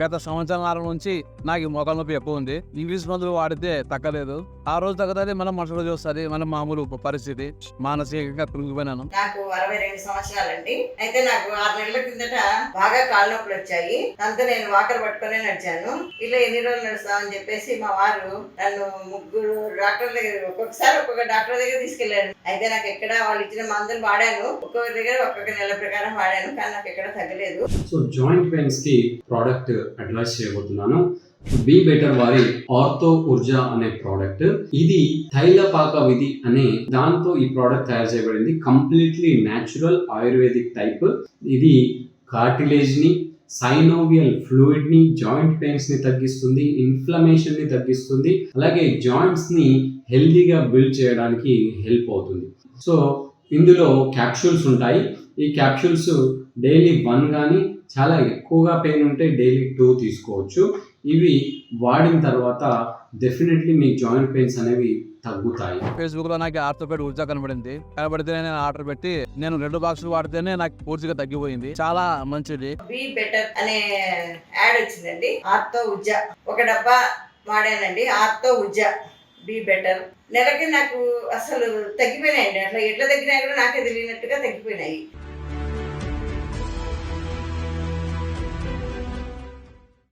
గత సంవత్సరాల నుంచి నాకు ఈ మోకాల నొప్పి ఎక్కువ ఉంది. ఇంగ్లీష్ మందులు వాడితే తగ్గలేదు. ఆ రోజు తగ్గదే మనం రోజు వస్తుంది మన మామూలు పరిస్థితి. మానసికంగా కృంగిపోయినాను. నాకు అరవై రెండు సంవత్సరాలండి. అయితే నాకు ఆరు నెలల కిందట బాగా కాళ్ళ నొప్పులు వచ్చాయి. దాంతో నేను వాకర్ పట్టుకునే నడిచాను. ఇలా ఎన్ని రోజులు నడుస్తామని చెప్పేసి మా వారు నన్ను ముగ్గురు డాక్టర్ దగ్గర ఒక్కొక్కసారి ఒక్కొక్క డాక్టర్ దగ్గర తీసుకెళ్ళాను అయితే నాకు ఎక్కడ వాళ్ళు ఇచ్చిన మందులు వాడాను. ఒక్కొక్క దగ్గర ఒక్కొక్క నెల ప్రకారం వాడాను. కానీ నాకు ఎక్కడ తగ్గలేదు. సో జాయింట్ పెయిన్స్కి ప్రోడక్ట్ అడ్వైస్ చేయబోతున్నాను. బీ బెటర్ వారి ఆర్థో ఉర్జా అనే ప్రోడక్ట్ ఇది తైలపాక విధి అనే దాంతో ఈ ప్రోడక్ట్ తయారు చేయబడింది. కంప్లీట్లీ న్యాచురల్ ఆయుర్వేదిక్ టైప్ ఇది కార్టిలేజ్ని సైనోవియల్ ఫ్లూయిడ్ని జాయింట్ పెయిన్స్ని తగ్గిస్తుంది ఇన్ఫ్లమేషన్ని తగ్గిస్తుంది. అలాగే జాయింట్స్ని హెల్దీగా బిల్డ్ చేయడానికి హెల్ప్ అవుతుంది. సో ఇందులో క్యాప్సూల్స్ ఉంటాయి. ఈ క్యాప్సూల్స్ డైలీ వన్ కానీ చాలా ఎక్కువగా పెయిన్ ఉంటే డైలీ టూ తీసుకోవచ్చు. ఇవి వాడిన తర్వాత డెఫినెట్లీ మీ జాయింట్ పెయిన్స్ అనేవి తగ్గుతాయి. ఫేస్బుక్లో నాకు ఆర్థోపెడ్ ఊర్జా కనబడింది. కనబడితే నేను ఆర్డర్ పెట్టి నేను రెండు బాక్సులు వాడితేనే నాకు పూర్తిగా తగ్గిపోయింది. చాలా మంచిది. బీ బెటర్ అనే యాడ్ వచ్చిందండి. ఆర్తో ఉజ్జా ఒక డబ్బా వాడానండి. ఆర్తో ఉజ్జా బీ బెటర్. నెలకి నాకు అసలు తగ్గిపోయినాయండి. అట్లా ఎట్లా తగ్గినాయి కూడా నాకే తెలియనట్టుగా తగ్గిపోయినాయి.